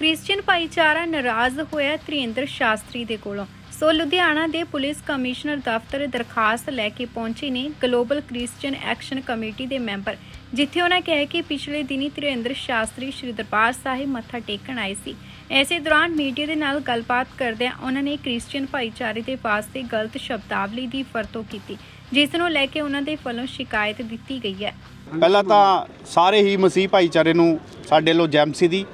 Christian ਭਾਈਚਾਰਾ ਨਾਰਾਜ਼ ਹੋਇਆ ਤ੍ਰਿੰਦਰ ਸ਼ਾਸਤਰੀ ਦੇ ਕੋਲੋਂ। ਸੋ ਲੁਧਿਆਣਾ ਦੇ ਪੁਲਿਸ ਕਮਿਸ਼ਨਰ ਦਫ਼ਤਰ ਦਰਖਾਸਤ ਲੈ ਕੇ ਪਹੁੰਚੇ ਨੇ ਗਲੋਬਲ ਕ੍ਰਿਸਚੀਅਨ ਐਕਸ਼ਨ ਕਮੇਟੀ ਦੇ ਮੈਂਬਰ, ਜਿੱਥੇ ਉਹਨਾਂ ਕਿਹਾ ਕਿ ਪਿਛਲੇ ਦਿਨੀ ਤ੍ਰਿੰਦਰ ਸ਼ਾਸਤਰੀ ਸ਼੍ਰੀ ਦਰਬਾਰ ਸਾਹਿਬ ਮੱਥਾ ਟੇਕਣ ਆਏ ਸੀ। ਐਸੇ ਦੌਰਾਨ ਮੀਡੀਆ ਦੇ ਨਾਲ ਗੱਲਬਾਤ ਕਰਦਿਆਂ ਉਹਨਾਂ ਨੇ ਕ੍ਰਿਸਚੀਅਨ ਭਾਈਚਾਰੇ ਦੇ ਵਾਸਤੇ ਗਲਤ ਸ਼ਬਦਾਵਲੀ ਦੀ ਵਰਤੋਂ ਕੀਤੀ, ਜਿਸ ਨੂੰ ਲੈ ਕੇ ਉਹਨਾਂ ਦੇ ਵੱਲੋਂ ਸ਼ਿਕਾਇਤ ਦਿੱਤੀ ਗਈ ਹੈ। ਪਹਿਲਾਂ ਤਾਂ ਸਾਰੇ ਹੀ ਮਸੀਹ ਭਾਈਚਾਰੇ ਨੂੰ ਸਾਡੇ ਵੱਲੋਂ ਜੈਮਸੀ ਦੀ।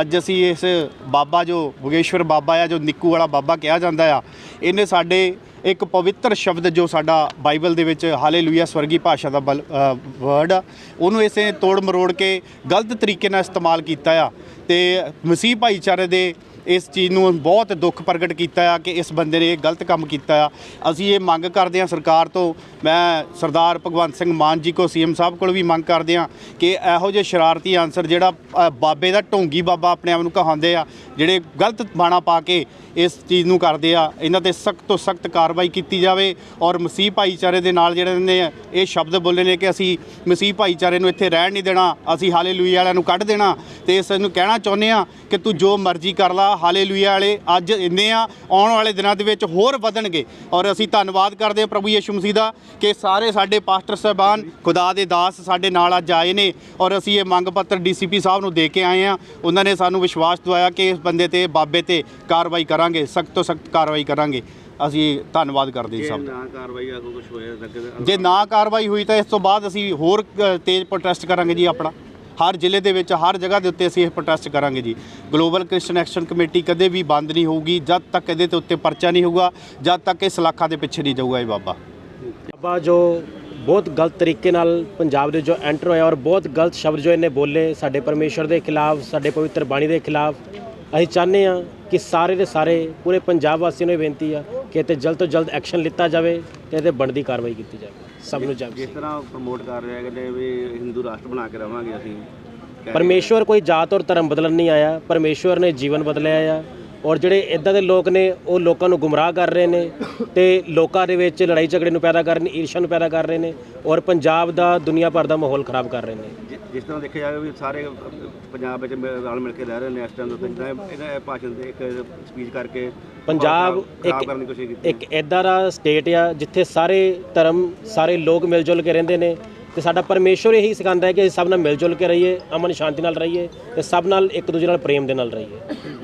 ਅੱਜ ਅਸੀਂ ਇਸ ਬਾਬਾ ਜੋ ਬੁਗੇਸ਼ਵਰ ਬਾਬਾ ਆ, ਜੋ ਨਿੱਕੂ ਵਾਲਾ ਬਾਬਾ ਕਿਹਾ ਜਾਂਦਾ ਆ, ਇਹਨੇ ਸਾਡੇ ਇੱਕ ਪਵਿੱਤਰ ਸ਼ਬਦ ਜੋ ਸਾਡਾ ਬਾਈਬਲ ਦੇ ਵਿੱਚ ਹਾਲੇਲੂਇਆ ਸਵਰਗੀ ਭਾਸ਼ਾ ਦਾ ਵਰਡ ਆ, ਉਹਨੂੰ ਇਸੇ ਤੋੜ ਮਰੋੜ ਕੇ ਗਲਤ ਤਰੀਕੇ ਨਾਲ ਇਸਤੇਮਾਲ ਕੀਤਾ ਆ ਤੇ ਮਸੀਹ ਭਾਈਚਾਰੇ ਦੇ ਇਸ ਚੀਜ਼ ਨੂੰ ਬਹੁਤ ਦੁੱਖ ਪ੍ਰਗਟ ਕੀਤਾ ਆ ਕਿ ਇਸ ਬੰਦੇ ਨੇ ਇਹ ਗਲਤ ਕੰਮ ਕੀਤਾ ਆ। ਅਸੀਂ ਇਹ ਮੰਗ ਕਰਦੇ ਹਾਂ ਸਰਕਾਰ ਤੋਂ। ਮੈਂ ਸਰਦਾਰ ਭਗਵੰਤ ਸਿੰਘ ਮਾਨ ਜੀ ਕੋ ਸੀਐਮ ਸਾਹਿਬ ਕੋਲ ਵੀ ਮੰਗ ਕਰਦੇ ਹਾਂ ਕਿ ਇਹੋ ਜਿਹੇ ਸ਼ਰਾਰਤੀ ਆਨਸਰ ਜਿਹੜਾ ਬਾਬੇ ਦਾ ਢੋਂਗੀ ਬਾਬਾ ਆਪਣੇ ਆਪ ਨੂੰ ਕਹਾਉਂਦੇ ਆ, ਜਿਹੜੇ ਗਲਤ ਬਾਣਾ ਪਾ ਕੇ ਇਸ ਚੀਜ਼ ਨੂੰ ਕਰਦੇ ਆ, ਇਹਨਾਂ ਤੇ ਸਖਤ ਤੋਂ ਸਖਤ ਕਾਰਵਾਈ ਕੀਤੀ ਜਾਵੇ ਔਰ ਮਸੀਹ ਭਾਈਚਾਰੇ ਦੇ ਨਾਲ ਜਿਹੜੇ ਨੇ ਇਹ ਸ਼ਬਦ ਬੋਲੇ ਨੇ ਕਿ ਅਸੀਂ ਮਸੀਹ ਭਾਈਚਾਰੇ ਨੂੰ ਇੱਥੇ ਰਹਿਣ ਨਹੀਂ ਦੇਣਾ, ਅਸੀਂ ਹਾਲੇਲੂਇਆ ਵਾਲਿਆਂ ਨੂੰ ਕੱਢ ਦੇਣਾ। ਤੇ ਇਸ ਨੂੰ ਕਹਿਣਾ ਚਾਹੁੰਦੇ ਆ ਕਿ ਤੂੰ ਜੋ ਮਰਜ਼ੀ ਕਰ ਲਾ ਹਾਲੇਲੂਇਆ ਵਾਲੇ ਅੱਜ ਇੰਨੇ ਆ ਆਉਣ ਵਾਲੇ ਦਿਨਾਂ ਦੇ ਵਿੱਚ ਹੋਰ ਵਧਣਗੇ। ਔਰ ਅਸੀਂ ਧੰਨਵਾਦ ਕਰਦੇ ਹਾਂ ਪ੍ਰਭੂ ਯਿਸੂ ਮਸੀਹ ਦਾ ਕਿ ਸਾਰੇ ਸਾਡੇ ਪਾਸਟਰ ਸਾਹਿਬਾਨ ਖੁਦਾ ਦੇ ਦਾਸ ਸਾਡੇ ਨਾਲ ਅੱਜ ਆਏ ਨੇ। ਔਰ ਅਸੀਂ ਇਹ ਮੰਗ ਪੱਤਰ ਡੀਸੀਪੀ ਸਾਹਿਬ ਨੂੰ ਦੇ ਕੇ ਆਏ ਆ ਉਹਨਾਂ ਨੇ ਸਾਨੂੰ ਵਿਸ਼ਵਾਸ ਦਿਵਾਇਆ ਕਿ ਇਸ ਬੰਦੇ ਤੇ ਬਾਬੇ ਤੇ ਕਾਰਵਾਈ ਕਰਾਂਗੇ ਸਖਤ ਤੋਂ ਸਖਤ ਕਾਰਵਾਈ ਕਰਾਂਗੇ। ਅਸੀਂ ਧੰਨਵਾਦ ਕਰਦੇ ਸਭ ਦਾ। ਨਾ ਕਾਰਵਾਈ ਆ ਕੁਝ ਹੋਇਆ ਜੇ ਨਾ ਕਾਰਵਾਈ ਹੋਈ ਤਾਂ ਇਸ ਤੋਂ ਬਾਅਦ ਅਸੀਂ ਹੋਰ ਤੇਜ਼ ਪ੍ਰੋਟੈਸਟ ਕਰਾਂਗੇ ਜੀ ਆਪਣਾ। ਹਰ ਜ਼ਿਲ੍ਹੇ ਦੇ ਵਿੱਚ ਹਰ ਜਗ੍ਹਾ ਦੇ ਉੱਤੇ ਅਸੀਂ ਇਹ ਪ੍ਰੋਟੈਸਟ ਕਰਾਂਗੇ ਜੀ। ਗਲੋਬਲ ਕ੍ਰਿਸਚੀਅਨ ਐਕਸ਼ਨ ਕਮੇਟੀ ਕਦੇ ਵੀ ਬੰਦ ਨਹੀਂ ਹੋਊਗੀ, ਜਦ ਤੱਕ ਇਹਦੇ ਤੇ ਉੱਤੇ ਪਰਚਾ ਨਹੀਂ ਹੋਊਗਾ, ਜਦ ਤੱਕ ਇਹ ਸਲਾਖਾਂ ਦੇ ਪਿੱਛੇ ਨਹੀਂ ਜਾਊਗਾ ਇਹ ਬਾਬਾ। ਬਾਬਾ ਜੋ ਬਹੁਤ ਗਲਤ ਤਰੀਕੇ ਨਾਲ ਪੰਜਾਬ ਦੇ ਜੋ ਐਂਟਰ ਹੋਇਆ ਔਰ ਬਹੁਤ ਗਲਤ ਸ਼ਬਦ ਜੋ ਇਹਨੇ ਬੋਲੇ ਸਾਡੇ ਪਰਮੇਸ਼ਰ ਦੇ ਖਿਲਾਫ, ਸਾਡੇ ਪਵਿੱਤਰ ਬਾਣੀ ਦੇ ਖਿਲਾਫ, ਅਸੀਂ ਚਾਹੁੰਦੇ ਆ ਕਿ ਸਾਰੇ ਦੇ ਸਾਰੇ, ਪੂਰੇ ਪੰਜਾਬ ਵਾਸੀਆਂ ਨੂੰ ਇਹ ਬੇਨਤੀ ਆ ਕਿ ਇਹ ਤੇ ਜਲਦ ਤੋਂ ਜਲਦ ਐਕਸ਼ਨ ਲਿੱਤਾ ਜਾਵੇ ਤੇ ਇਹਦੇ ਬਣਦੀ ਕਾਰਵਾਈ ਕੀਤੀ ਜਾਵੇ। ਸਭ ਨੂੰ ਜਾਵੇ ਜਿਸ ਤਰ੍ਹਾਂ ਪ੍ਰਮੋਟ ਕਰ ਰਿਹਾ ਕਿ ਵੀ ਹਿੰਦੂ ਰਾਸ਼ਟਰ ਬਣਾ ਕੇ ਰਵਾਂਗੇ ਅਸੀਂ? ਪਰਮੇਸ਼ਵਰ ਕੋਈ ਜਾਤ ਔਰ ਧਰਮ ਬਦਲਣ ਨਹੀਂ ਆਇਆ। ਪਰਮੇਸ਼ਵਰ ਨੇ ਜੀਵਨ ਬਦਲਿਆ ਆ। ਔਰ ਜਿਹੜੇ ਇਦਾਂ ਦੇ ਲੋਕ ਨੇ ਉਹ ਲੋਕਾਂ ਨੂੰ ਗੁੰਮਰਾਹ ਕਰ ਰਹੇ ਨੇ ਤੇ ਲੋਕਾਂ ਦੇ ਵਿੱਚ ਲੜਾਈ ਝਗੜੇ ਨੂੰ ਪੈਦਾ ਕਰ ਰਹੇ ਨੇ ਈਰਸ਼ਾ ਨੂੰ ਪੈਦਾ ਕਰ ਰਹੇ ਨੇ ਔਰ ਪੰਜਾਬ ਦਾ ਦੁਨੀਆ ਭਰ ਦਾ ਮਾਹੌਲ ਖਰਾਬ ਕਰ ਰਹੇ ਨੇ। ਜਿਸ ਤਰ੍ਹਾਂ ਦੇਖਿਆ ਜਾਵੇ ਵੀ ਸਾਰੇ ਪੰਜਾਬ ਵਿੱਚ ਰਲ ਮਿਲ ਕੇ ਰਹਿ ਰਹੇ ਨੇ ਇਸ ਟਾਈਮ ਉੱਤੇ ਜਿਹੜਾ ਇਹ- ਇਹਦਾ ਇਹ ਭਾਸ਼ਣ ਦੇ ਇੱਕ ਸਪੀਚ ਕਰਕੇ ਪੰਜਾਬ ਇੱਕ ਕਰਨ ਇੱਕ ਇਦਾਂ ਦਾ ਸਟੇਟ ਆ ਜਿੱਥੇ ਸਾਰੇ ਧਰਮ ਸਾਰੇ ਲੋਕ ਮਿਲ ਜੁਲ ਕੇ ਰਹਿੰਦੇ ਨੇ ਤੇ ਸਾਡਾ ਪਰਮੇਸ਼ਵਰ ਇਹੀ ਸਿਖਾਉਂਦਾ ਹੈ ਕਿ ਸਭ ਨਾਲ ਮਿਲ ਜੁਲ ਕੇ ਰਹੀਏ ਅਮਨ ਸ਼ਾਂਤੀ ਨਾਲ ਰਹੀਏ ਤੇ ਸਭ ਨਾਲ ਇੱਕ ਦੂਜੇ ਨਾਲ ਪ੍ਰੇਮ ਦੇ ਨਾਲ ਰਹੀਏ।